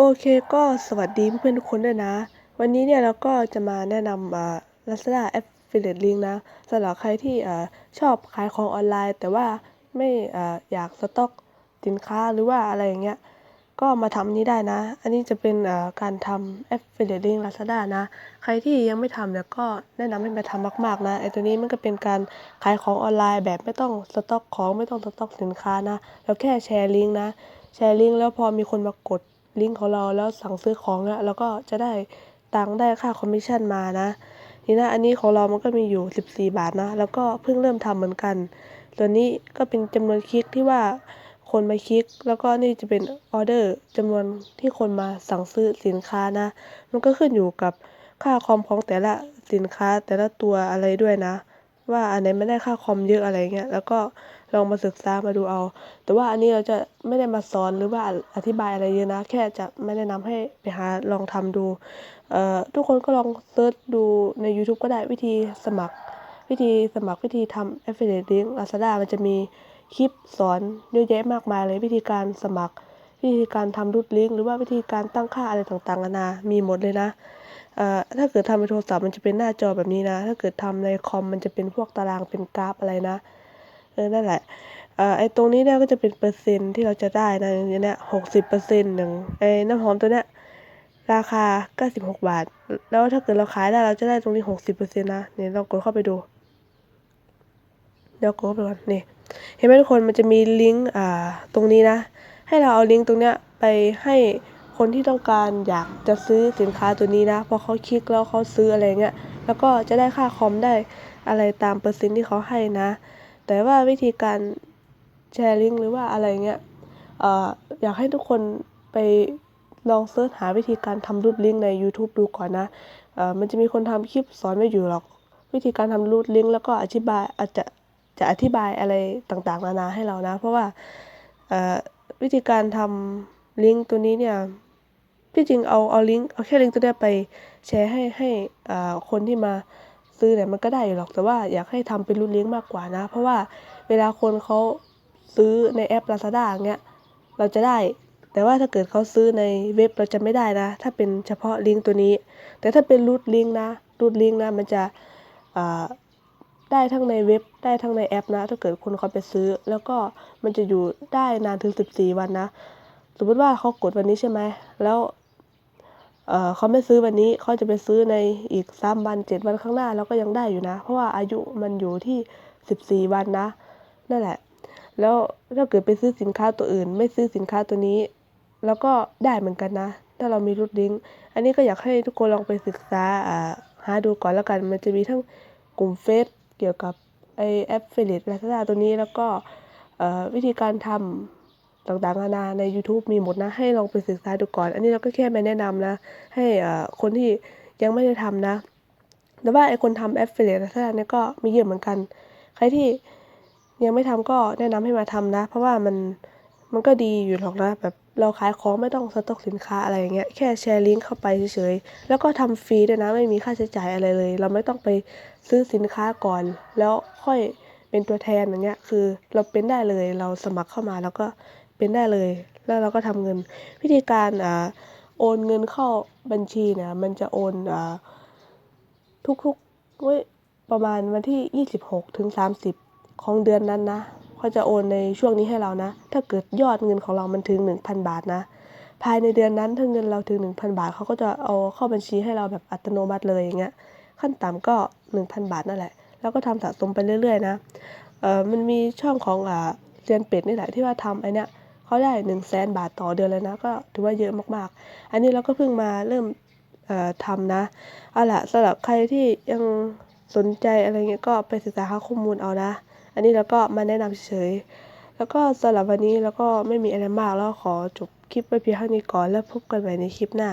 โอเคก็สวัสดีเพื่อนๆทุกคนด้วยนะ วันนี้เนี่ยเราก็จะมาแนะนำอ่า Lazada Affiliate Link นะสำหรับใครที่อ่าชอบขายของออนไลน์ แต่ว่าไม่อ่าอยากสต็อกสินค้าหรือว่าอะไรอย่างเงี้ยก็มาทำนี้ได้นะ อันนี้จะเป็นอ่าการทำ Affiliate Link Lazada นะ ใครที่ยังไม่ทำเนี่ยก็แนะนำให้มาทำมาก ๆ นะไอ้ตัวนี้มันก็เป็นการขายของออนไลน์แบบไม่ต้องสต็อกของไม่ต้องสต็อกสินค้านะเราแค่แชร์ลิงก์นะแชร์ลิงก์แล้วพอมีคนมากด ลิงก์ของเราแล้วสั่งซื้อของแล้วเราก็จะได้ตังค์ได้ค่าคอมมิชชั่นมานะนี่นะอันนี้ของเรามันก็มีอยู่ 14 บาทนะ แล้วก็เพิ่งเริ่มทำเหมือนกัน ตัวนี้ก็เป็นจำนวนคลิกที่ว่าคนมาคลิก แล้วก็นี่จะเป็นออเดอร์จำนวนที่คนมาสั่งซื้อสินค้านะ มันก็ขึ้นอยู่กับค่าคอมของแต่ละสินค้าแต่ละตัวอะไรด้วยนะ ว่าอันไหนไม่ได้ค่าคอมเยอะอะไรเงี้ยแล้วก็ลองมาศึกษามาดูเอา แต่ว่าอันนี้เราจะไม่ได้มาสอนหรือว่าอธิบายอะไรเยอะนะ แค่จะไม่แนะนำให้ไปหาลองทำดูเอ่อทุกคนก็ลองเซิร์ชดูใน YouTube ก็ได้วิธีสมัคร วิธีสมัครวิธีทำ Affiliate Link Lazada มันจะมีคลิปสอนเยอะแยะมากมายเลยวิธีการสมัคร วิธีการทำรูดลิงก์หรือว่าวิธีการตั้งค่าอะไรต่างๆนานามีหมดเลยนะ ถ้าเกิดทำในโทรศัพท์มันจะเป็นหน้าจอแบบนี้นะ ถ้าเกิดทำในคอมมันจะเป็นพวกตารางเป็นกราฟอะไรนะ เออ นั่นแหละอไอ้ตรงนี้เนี่ยก็จะเป็นเปอร์เซ็นที่เราจะได้นะอย่างเนี้ยหกสิบเปอร์เซ็นต์หนึ่งไอ้น้ำหอมตัวเนี้ยราคาเก้าสิบหกบาท แล้วถ้าเกิดเราขายได้เราจะได้ตรงนี้หกสิบเปอร์เซ็นต์นะ เนี่ยเรากดเข้าไปดู เดี๋ยวกดไปก่อนนี่ เห็นไหมทุกคนมันจะมีลิงก์อ่าตรงนี้นะ ให้เราเอาลิงก์ตรงเนี้ยไปให้ คนที่ต้องการอยากจะซื้อสินค้าตัวนี้นะพอเขาคลิกแล้วเขาซื้ออะไรเงี้ยแล้วก็จะได้ค่าคอมได้อะไรตามเปอร์เซ็นต์ที่เขาให้นะ แต่ว่าวิธีการแชร์ลิงก์หรือว่าอะไรเงี้ยเอ่ออยากให้ทุกคนไปลองเสิร์ชหาวิธีการทำรูดลิงก์ใน YouTube ดูก่อนนะเอ่อมันจะมีคนทำคลิปสอนไว้อยู่หรอก วิธีการทำรูดลิงก์แล้วก็อธิบายอาจจะจะอธิบายอะไรต่างๆนานาให้เรานะ เพราะว่าเอ่อวิธีการทำลิงก์ตัวนี้เนี่ย ที่จริงเอาเอาลิงก์เอาแค่ลิงก์ตัวเนี้ยไปแชร์ให้ให้อ่าคนที่มาซื้อเนี่ยมันก็ได้อยู่หรอกแต่ว่าอยากให้ทำเป็นรูดลิงก์มากกว่านะ เพราะว่าเวลาคนเขาซื้อในแอป Lazada อย่างเงี้ยเราจะได้ แต่ว่าถ้าเกิดเขาซื้อในเว็บเราจะไม่ได้นะ ถ้าเป็นเฉพาะลิงก์ตัวนี้ แต่ถ้าเป็นรูดลิงก์นะรูดลิงก์นะมันจะได้ทั้งในเว็บได้ทั้งในแอปนะ ถ้าเกิดคนเขาไปซื้อ แล้วก็มันจะอยู่ได้นานถึง 14 วันนะ สมมติว่าเขากดวันนี้ใช่ไหมแล้วเเขาไม่ซื้อวันนี้เขาจะไปซื้อในอีก3วัน7วันข้างหน้าเราก็ยังได้อยู่นะ เพราะว่าอายุมันอยู่ที่14วันนะนั่นแหละ แล้วถ้าเกิดไปซื้อสินค้าตัวอื่น ไม่ซื้อสินค้าตัวนี้ แล้วก็ได้เหมือนกันนะ ถ้าเรามีรูดลิงอันนี้ก็อยากให้ทุกคนลองไปศึกษาหาดูก่อนแล้วกัน มันจะมีทั้งกลุ่มเฟซเกี่ยวกับไอแอปเฟลิต Lazada ตัวนี้แล้วก็วิธีการทำ ต่างๆนานาใน YouTube มีหมดนะ ให้ลองไปศึกษาดูก่อน อันนี้เราก็แค่มาแนะนำนะ ให้คนที่ยังไม่ได้ทำนะ แต่ว่าไอคนทำแอปเฟลิต Lazada เนี่ยก็มีเยอะเหมือนกัน ใครที่ยังไม่ทำก็แนะนำให้มาทำนะ เพราะว่ามันมันก็ดีอยู่หรอกนะแบบเราขายของไม่ต้องสต็อกสินค้าอะไรอย่างเงี้ยแค่แชร์ลิงก์เข้าไปเฉยๆแล้วก็ทำฟรีด้วยนะไม่มีค่าใช้จ่ายอะไรเลย เราไม่ต้องไปซื้อสินค้าก่อน แล้วค่อย เป็นตัวแทนอย่างเงี้ยคือเราเป็นได้เลยเราสมัครเข้ามาแล้วก็เป็นได้เลย แล้วเราก็ทำเงิน วิธีการอ่าโอนเงินเข้าบัญชีเนี่ยมันจะโอนอ่าทุกๆเว้ยประมาณวันที่ 26ถึง30 ของเดือนนั้นนะเขาจะโอนในช่วงนี้ให้เรานะ ถ้าเกิดยอดเงินของเรามันถึง 1,000 บาทนะ ภายในเดือนนั้นถ้าเงินเราถึง 1,000 บาทเขาก็จะเอาเข้าบัญชีให้เราแบบอัตโนมัติเลยอย่างเงี้ย ขั้นต่ำก็ 1,000 บาทนั่นแหละ แล้วก็ทำสะสมไปเรื่อย ๆ นะเออมันมีช่องของอ่าเซียนเป็ดนี่แหละที่ว่าทำไอเนี้ยเขาได้100,000บาทต่อเดือนเลยนะ ก็ถือว่าเยอะมากๆ อันนี้เราก็เพิ่งมาเริ่มเอ่อทำนะเอาล่ะสำหรับใครที่ยังสนใจอะไรเงี้ยก็ไปศึกษาหาข้อมูลเอานะ อันนี้เราก็มาแนะนำเฉยๆแล้วก็สำหรับวันนี้เราก็ไม่มีอะไรมากแล้วขอจบคลิปไว้เพียงเท่านี้ก่อนแล้วพบกันใหม่ในคลิปหน้า